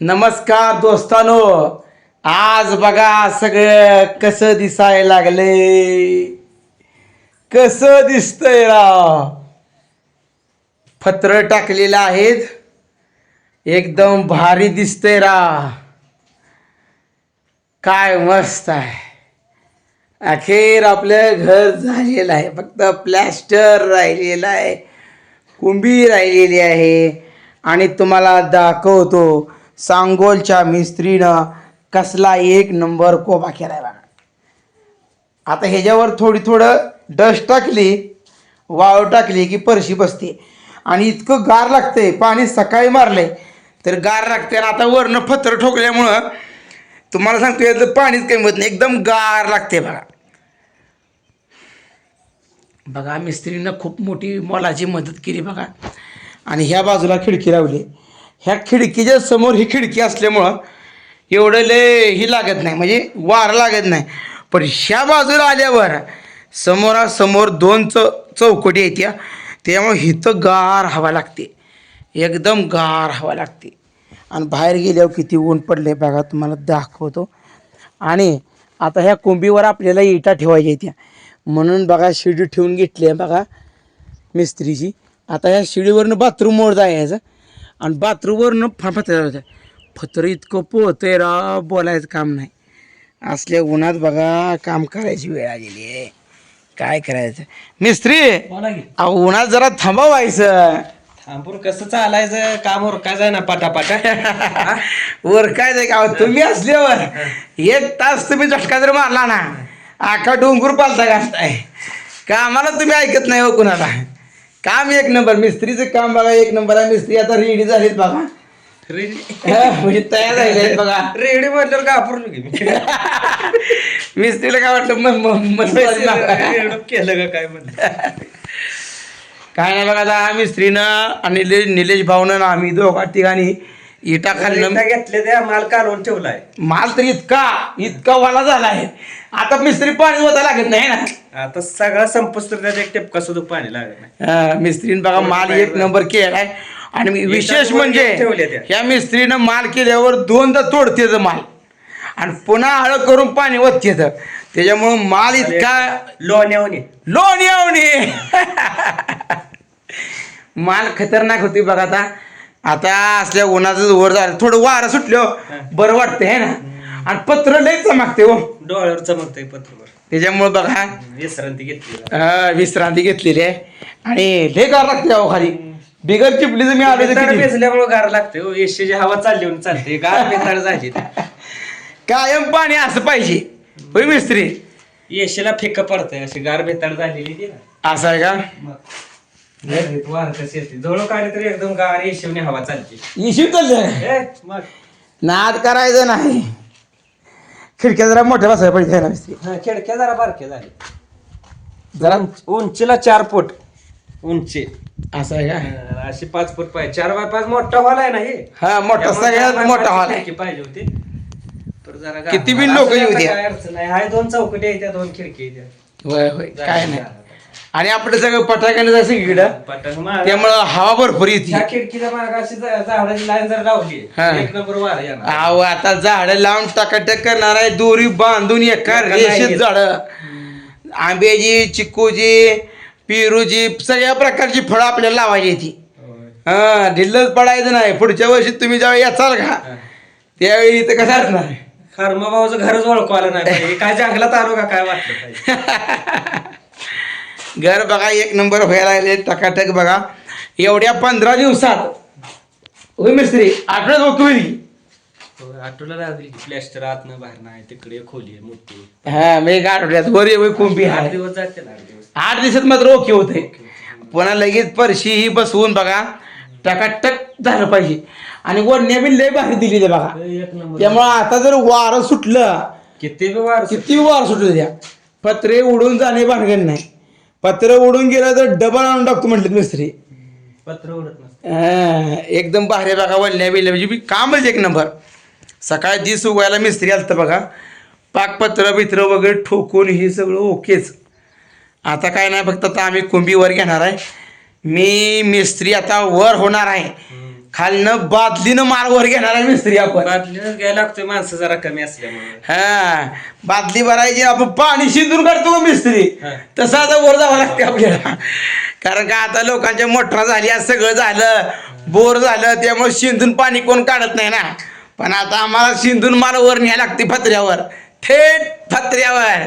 नमस्कार दोस्तानो. आज बघा सगळं कसं दिसाय लागले. कसं दिसतंय राव पत्र टाकलेलं आहेत. एकदम भारी दिसतंय रा. काय मस्त आहे. अखेर आपलं घर झालेलं आहे. फक्त प्लॅस्टर राहिलेलं आहे. कुंभी राहिलेली आहे. आणि तुम्हाला दाखवतो सांगोलच्या मिस्त्रीनं कसला एक नंबर कोबा केलाय बघा. आता ह्याच्यावर थोडी थोडं डस्ट टाकली वाळू टाकली की परशी बसते. आणि इतकं गार लागतंय पाणी सकाळी मारलंय. तर गार लागते आणि आता वरनं फत्र ठोकल्यामुळं तुम्हाला सांगतो याचं पाणीच कमी होत नाही. एकदम गार लागते बघा. बघा मिस्त्रीनं खूप मोठी मोलाची मदत केली बघा. आणि ह्या बाजूला खिडकी लावली. ह्या खिडकीच्या समोर ही खिडकी असल्यामुळं एवढं लय ही लागत नाही म्हणजे वार लागत नाही. पण ह्या बाजूला आल्यावर समोरासमोर दोन च चौकटी आहेत या. त्यामुळे हिथं गार हवा लागते. एकदम गार हवा लागते. आणि बाहेर गेल्यावर किती ऊन पडले बघा तुम्हाला दाखवतो. आणि आता ह्या कुंभीवर आपल्याला इटा ठेवायच्या त्या म्हणून बघा शिडी ठेवून घेतली आहे बघा मिस्त्रीची. आता ह्या शिडीवरनं बाथरूमवर जायचं. आणि बाथरूमवरनं फत्र जायचं फत्र इतकं पोहतंय रा बोलायचं काम नाही. असल्या उन्हात बघा काम करायची वेळ आलेली आहे. काय करायचं? मिस्त्री बोला की. अहो उन्हात जरा थांबावायचं थांबून कसं चालायचं? काम उरकायचं ना पाटापाटा. वर काय जाय का तुम्ही असल्यावर एक तास तुम्ही झटका जर मारला ना आखा डोंगर पालता घासताय. कामाला तुम्ही ऐकत नाही हो कुणाला. काम एक नंबर मिस्त्रीचं काम बघा एक नंबर आहे. मिस्त्री आता रेडी झालीत बघा. रेडी हा, म्हणजे तयार झाले बघा. रेडी म्हटल्यावर घाबरून की मी? मिस्त्रीला काय वाटलं म- म- मस्त वाटलं. ना. एवढं केलं का काय म्हणलं? काय नाही बघा आता मिस्त्रीनं आणि निलेश निलेश भाऊनं ना आम्ही दोघा ठिकाणी इटा खाल्लं घेतले त्या माल काढून ठेवलाय. माल तर इतका इतका वाला झाला आहे आता मिस्त्री पाणी होता लागत नाही ना. आता सगळा संपस तर त्यात एक टेपका सुद्धा पाणी लागत नाही. मिस्त्रीनं बघा माल एक नंबर केलाय. आणि विशेष म्हणजे. ह्या मिस्त्रीनं माल केल्यावर दोनदा तोडतेच माल. आणि पुन्हा हळ करून पाणी वतते त्याच्यामुळं माल इतका लोण्यावणी. लोणी आवणी माल खतरनाक होती बघा आता. आता असल्या उन्हाचं वर झालं थोडं वारं सुटलं बरं वाटतंय है ना? आणि पत्र लय चमकते हो. डोळ्यावर चमकतंय पत्रवर त्याच्यामुळे बघा. विश्रांती घेतली हा, विश्रांती घेतलेली आहे. आणि लय गार लागते अहो खाली. बिगर चिपलीचं मी आलो बेसल्यामुळे गार लागते हो. एशीची हवा चालली म्हणून चालते गार बेताळ झाली कायम पाणी असं पाहिजे. होय मिस्त्री? एशीला फिक्क पडतंय. अशी गार बेताळ झालेली ती ना. असं आहे का? जवळ काढली तरी एकदम गार येशिवने हवा चालते. इशू चाललंय ए, मग. नाद करायचं नाही. खिडक्या जरा मोठ्या बसायला पाहिजे ना खिडक्या जरा बारक्या झाल्या. जरा उंचीला चार फूट. उंची. असं आहे का? अशी पाच फूट पाहिजे चार बाय पाच मोठा हॉल आहे ना हे? हा मोठा सगळ्यात मोठा हॉल आहे. खिडकी पाहिजे होती. तर जरा किती बी असं लोकं येऊ द्या. काय अडचण नाही. हाय दोन चौकटी आहेत त्या दोन खिडकी आहेत त्या. होय होय. काय नाही. आणि आपलं सगळं पटाकाने जायचं इकडं. त्यामुळं हवा भरपूर येते. ह्या खिडकीच्या माग अशी झा- झाडाची लाईन जर लावली हा. एक नंबर वारा येणार. अहो आता झाड लावून टाकाटक करणार आहे दोरी बांधून एका एका रेषेत लाईनीत. झाड. आंब्याची चिक्कूची पेरूची सगळ्या प्रकारची फळं आपल्याला लावायची ती. होय. हा ढिल्लच पडायचं नाही. पुढच्या वर्षी तुम्ही जेव्हा याचाल का हा. त्यावेळी इथं कसं असणार? खरमाबाऊचं घरच ओळखू आलं नाही. पाहिजे. काय जंगलात आलो का? काय वाटलं? पाहिजे घर बघा एक नंबर व्हायला लागले टकाटक बघा. एवढ्या पंधरा दिवसात. होय मिस्त्री आठवड्यात होतो आठवलं लागली प्लॅस्टर आतनं बाहेर नाही तिकडे खोली आहे मोठी. हा मी एक आठवड्यात वर ये कुंभी आठ आहे. दिवस जाते ना आठ दिवस. आठ दिवसात मात्र ओके होते. पुन्हा लगेच परशी ही बसवून बघा टकाटक झालं पाहिजे. आणि वडण्या बी लय भारी दिली बघा. एक नंबर. त्यामुळं आता जर वारं सुटलं किती बी वार किती वार सुटू द्या. पत्रे उडून जाणे भानगड नाही. पत्र उडून गेलं तर डबल आणून टाकतो म्हटलं मिस्त्री. पत्र उडत नसतं. हा, एकदम भारी बघा वल्ल्या बिल्ल्या म्हणजे मी कामच एक नंबर. सकाळी दिस उगायला मिस्त्री आलतं बघा. पाकपत्र बित्र वगैरे ठोकून हे सगळं ओकेच. आता काय नाही फक्त आता आम्ही कुंभीवर घेणार आहे. मी मिस्त्री आता वर होणार आहे. खालनं बादलीनं माल वर घेणारा मिस्त्री आपण. घ्यायला लागतोय माणसं जरा कमी असल्यामुळे. हा बादली भरायची आपण पाणी शिंदून काढतो का मिस्त्री. हा. तसं आता वर जावं लागते आपल्याला. कारण का आता लोकांच्या मोठरा झाली आज सगळं झालं बोर झालं त्यामुळे शिंदून पाणी कोण काढत नाही ना. पण आता आम्हाला शिंदून माल वर न्यायला लागते फत्र्यावर. थेट फत्र्यावर.